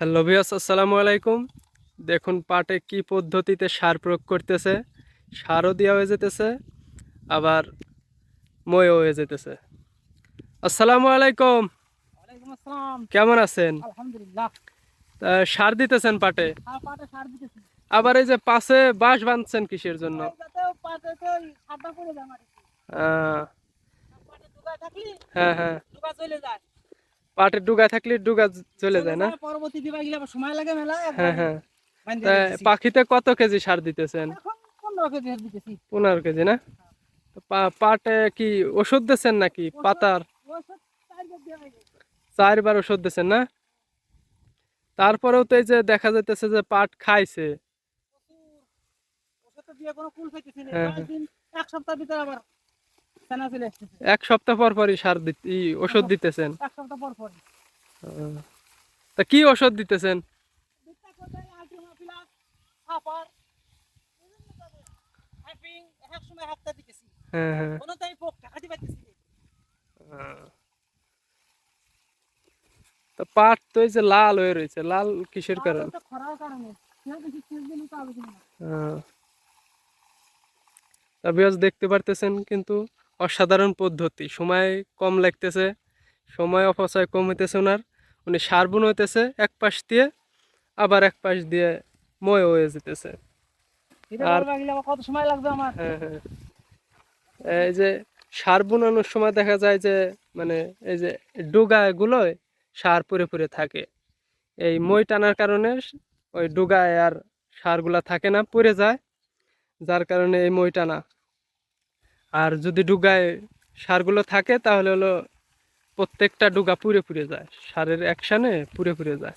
Hello ভিয়াস আসসালামু আলাইকুম। দেখুন পাটে কি পদ্ধতিতে সার প্রয়োগ করতেছে। সারও দেওয়া হয়ে যেতেছে আবার ময়ও হয়ে যেতেছে। আসসালামু আলাইকুম। কেমন আছেন? সার দিতেছেন পাটে? দিতেছি। আবার এই যে পাশে বাঁশ বাঁধছেন কিসের জন্য? হ্যাঁ হ্যাঁ। চলে ডুগা থাকলে ডুগা চলে যায় না? পরবর্তী দিবা গেলে আবার সময় লাগে মেলা হ্যাঁ হ্যাঁ। পাখিতে কত কেজি সার দিতেছেন? পনেরো কেজি হার দিতেছি। পনেরো কেজি না? পাটে কি ওষুধ দিচ্ছেন নাকি? পাতার? হয়ে। চারবার ওষুধ দিচ্ছেন না? তারপরেও তো এই যে দেখা যাইতেছে যে পাট খাইছে। না। হ্যাঁ, এক সপ্তাহ ভিতরে আবার। এক সপ্তাহ পর পরই সার দিত ওষুধ দিতেছেন? এক সপ্তাহ পর পর তা কি ওষুধ দিতেছেন? হ্যাঁ হ্যাঁ। তা পাট তো এই যে লাল হয়ে রয়েছে লাল কিসের কারণ? তো দেখতে পারতেছেন কিন্তু অসাধারণ পদ্ধতি। সময় কম লাগতেছে সময় অপচয় কম হইতেছে ওনার। উনি সার বুন হইতেছে এক পাশ দিয়ে আবার এক পাশ দিয়ে ময় হয়ে যেতেছে। আর- করবা গেলে আবার কত সময় লাগবে আমার? হ্যাঁ হ্যাঁ। এই যে সার বুনানোর সময় দেখা যায় যে মানে এই যে ডুগাগুলোয় সার পরে পরে থাকে। এই মই টানার কারণে ওই ডুগায় আর সারগুলা থাকে না পুড়ে যায়। যার কারণে এই মই টানা আর যদি ডুগায় সারগুলো থাকে, তাহলে হলো প্রত্যেকটা ডুগা পুড়ে পুড়ে যায়। সারের অ্যাকশানে পুড়ে পুড়ে যায়।